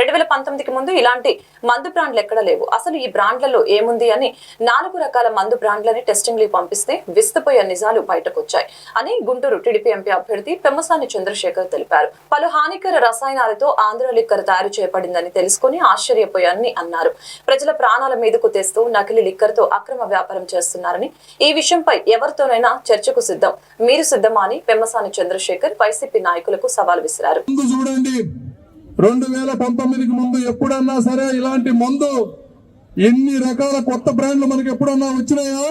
రెండు వేల పంతొమ్మిదికి ముందు ఇలాంటి మందు బ్రాండ్లు ఎక్కడ లేవు. అసలు ఈ బ్రాండ్లలో ఏముంది అని నాలుగు రకాల మందు బ్రాండ్లని టెస్టింగ్లు పంపిస్తే విస్తుపోయే నిజాలు బయటకొచ్చాయి అని గుంటూరు టీడీపీ ఎంపీ అభ్యర్థి పెమ్మసాని చంద్రశేఖర్ తెలిపారు. పలు హానికర రసాయనాలతో ఆంధ్ర లిక్కర్ తయారు చేయబడిందని తెలుసుకుని ఆశ్చర్యపోయారని అన్నారు. ప్రజల ప్రాణాల మీదకు తెస్తూ నకిలీ లిక్కర్తో అక్రమ వ్యాపారం చేస్తున్నారని ఈ విషయంపై ఎవరితోనైనా చర్చకు సిద్ధం. మీరు సిద్ధమా అని పెమ్మసాని చంద్రశేఖర్ వైసీపీ నాయకులకు సవాల్ విసిరారు. చూడండి. రెండు వేల పంతొమ్మిదికి ముందు ఎప్పుడన్నా సరే ఇలాంటి మందు ఎన్ని రకాల కొత్త బ్రాండ్లు మనకి ఎప్పుడన్నా వచ్చినాయా?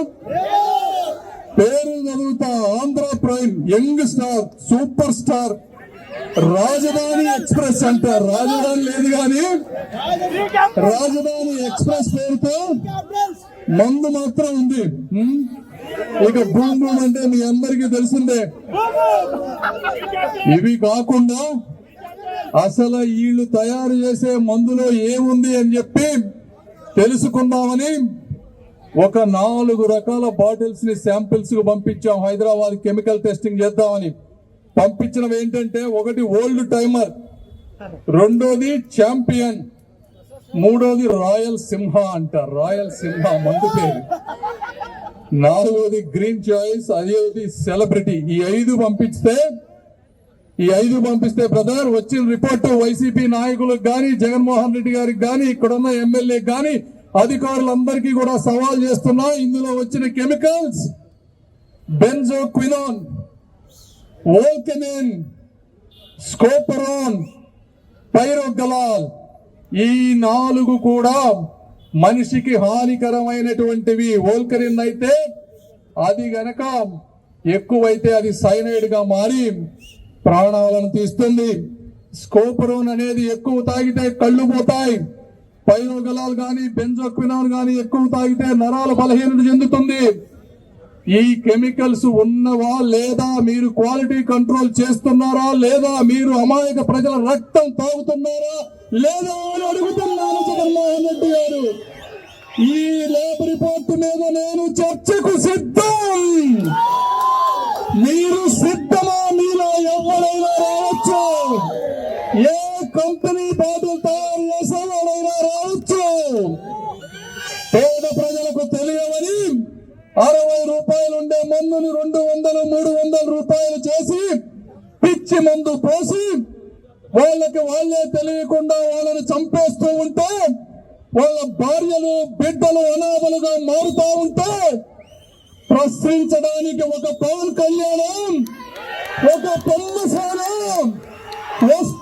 పేరు చదువుతా. Andhra prime young star super star Rajdhani express అంటారు రాజధాని లేదు కానీ రాజధాని ఎక్స్ప్రెస్ పేరుతో మందు మాత్రం ఉంది. ఇక భూమి అంటే మీ అందరికీ తెలిసిందే. ఇవి కాకుండా అసలు వీళ్ళు తయారు చేసే మందులో ఏముంది అని చెప్పి తెలుసుకుందామని ఒక నాలుగు రకాల బాటిల్స్ని శాంపిల్స్కు పంపించాం. హైదరాబాద్ కెమికల్ టెస్టింగ్ చేద్దామని. పంపించినవి ఏంటంటే ఒకటి ఓల్డ్ టైమర్ రెండోది ఛాంపియన్ మూడోది రాయల్ సింహ అంట. రాయల్ సింహ మందు పేరు. నాలుగోది గ్రీన్ చాయిస్ అదేది సెలబ్రిటీ. ఈ ఐదు పంపిస్తే ఈ ఐదు పంపిస్తే బ్రదర్ వచ్చిన రిపోర్టు వైసీపీ నాయకులకు కానీ జగన్మోహన్ రెడ్డి గారికి కానీ ఇక్కడున్న ఎమ్మెల్యే కానీ అధికారులందరికీ కూడా సవాల్ చేస్తున్నా. ఇందులో వచ్చిన కెమికల్స్ బెన్జో క్వినాన్ ఓల్కెనిన్ స్కోపరాన్ పైరోగలాల్ ఈ నాలుగు కూడా మనిషికి హానికరమైనటువంటివి. ఓల్కరిన్ అయితే అది గనక ఎక్కువైతే అది సైనైడ్గా మారి ప్రాణాలను తీస్తుంది. స్కోపరోన్ అనేది ఎక్కువ తాగితే కళ్ళు పోతాయి. పైరోగలాలు కానీ బెంజోక్వినాల్ కానీ ఎక్కువ తాగితే నరాల బలహీనత చెందుతుంది. ఈ కెమికల్స్ ఉన్నవా లేదా మీరు క్వాలిటీ కంట్రోల్ చేస్తున్నారా లేదా మీరు అమాయక ప్రజల రక్తం తాగుతున్నారా లేదా అని అడుగుతున్నాను జగన్మోహన్ రెడ్డి గారు. ఈ లేబర్ రిపోర్ట్ మీద నేను చర్చకు సిద్ధం. పేద ప్రజలకు తెలియవని అరవై రూపాయలు ఉండే మందుని రెండు వందలు మూడు వందల రూపాయలు చేసి పిచ్చి మందు పోసి వాళ్ళకి వాళ్ళే తెలియకుండా వాళ్ళని చంపేస్తూ ఉంటే వాళ్ళ భార్యలు బిడ్డలు అనాథలుగా మారుతా ఉంటే ప్రశ్నించడానికి ఒక పవన్ కళ్యాణం ఒక పెమ్మసానం వస్తు